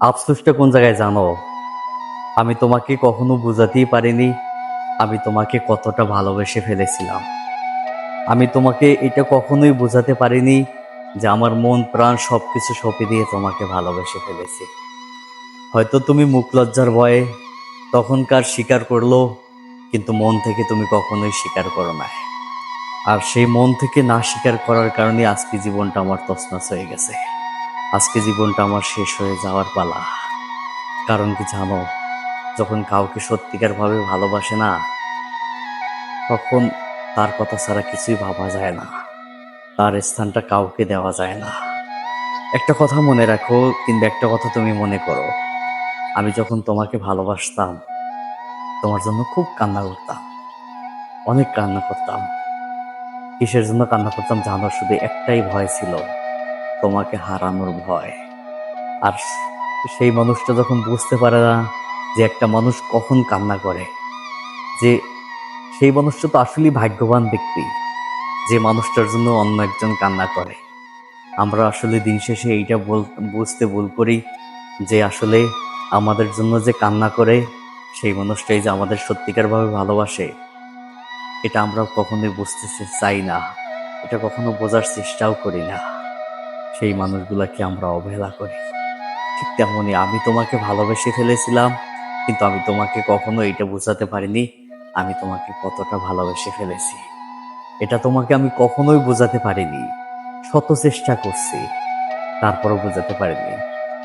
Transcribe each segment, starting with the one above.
আফসোসটা কোন জায়গায় জানো? আমি তোমাকে কখনো বোঝাতেই পারিনি, আমি তোমাকে কতটা ভালোবেসে ফেলেছিলাম। আমি তোমাকে এটা কখনোই বোঝাতে পারিনি যে আমার মন, প্রাণ সব কিছু সঁপে দিয়ে তোমাকে ভালোবেসে ফেলেছি। হয়তো তুমি মুখ লজ্জার ভয়ে তখনকার স্বীকার করল, কিন্তু মন থেকে তুমি কখনোই স্বীকার করো না। আর সেই মন থেকে না স্বীকার করার কারণে আজকে জীবনটা আমার তছনছ হয়ে গেছে। আজকে জীবনটা আমার শেষ হয়ে যাওয়ার পালা। কারণ কি জানো, যখন কাউকে সত্যিকারভাবে ভালোবাসে না, তখন তার কথা ছাড়া কিছুই ভাবা যায় না। তার স্থানটা কাউকে দেওয়া যায় না। একটা কথা মনে রাখো, কিন্তু একটা কথা তুমি মনে করো। আমি যখন তোমাকে ভালোবাসতাম, তোমার জন্য খুব কান্না করতাম, অনেক কান্না করতাম। কিসের জন্য কান্না করতাম জানো? শুধু একটাই ভয় ছিল। তোমাকে হারানোর ভয়। আর সেই মানুষটা যখন বুঝতে পারে না যে একটা মানুষ কখন কান্না করে, যে সেই মানুষটা তো আসলেই ভাগ্যবান ব্যক্তি, যে মানুষটার জন্য অন্য একজন কান্না করে। আমরা আসলে দিন শেষে এইটা বল, বুঝতে ভুল করি যে আসলে আমাদের জন্য যে কান্না করে, সেই মানুষটাই যে আমাদের সত্যিকারভাবে ভালোবাসে। এটা আমরা কখনোই বুঝতে চাই না। এটা কখনো বোঝার চেষ্টাও করি না। সেই মানুষগুলাকে আমরা অবহেলা করি। ঠিক তেমনই আমি তোমাকে ভালোবেসে ফেলেছিলাম, কিন্তু আমি তোমাকে কখনো এটা বোঝাতে পারিনি, আমি তোমাকে কতটা ভালোবেসে ফেলেছি। এটা তোমাকে আমি কখনোই বোঝাতে পারিনি। শত চেষ্টা করছি, তারপরও বোঝাতে পারিনি।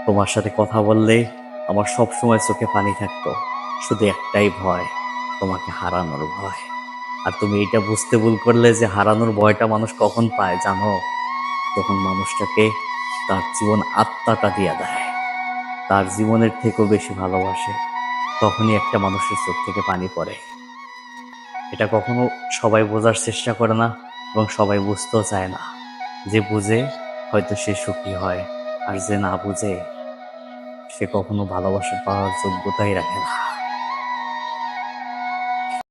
তোমার সাথে কথা বললে আমার সব সময় চোখে পানি থাকতো, শুধু একটাই ভয়, তোমাকে হারানোর ভয়। আর তুমি এটা বুঝতে ভুল করলে যে হারানোর ভয়টা মানুষ কখন পায়, জানো? যখন মানুষটাকে তার জীবন আত্মাটা দিয়ে দেয়। তার জীবনের থেকেও বেশি ভালোবাসে, তখনই একটা মানুষের চোখ থেকে পানি পড়ে। এটা কখনো সবাই বোঝার চেষ্টা করে না এবং সবাই বুঝতেও চায় না। যে বুঝে, হয়তো সে সুখী হয়, আর যে না বুঝে, সে কখনো ভালোবাসা পাওয়ার যোগ্যতাই রাখে না।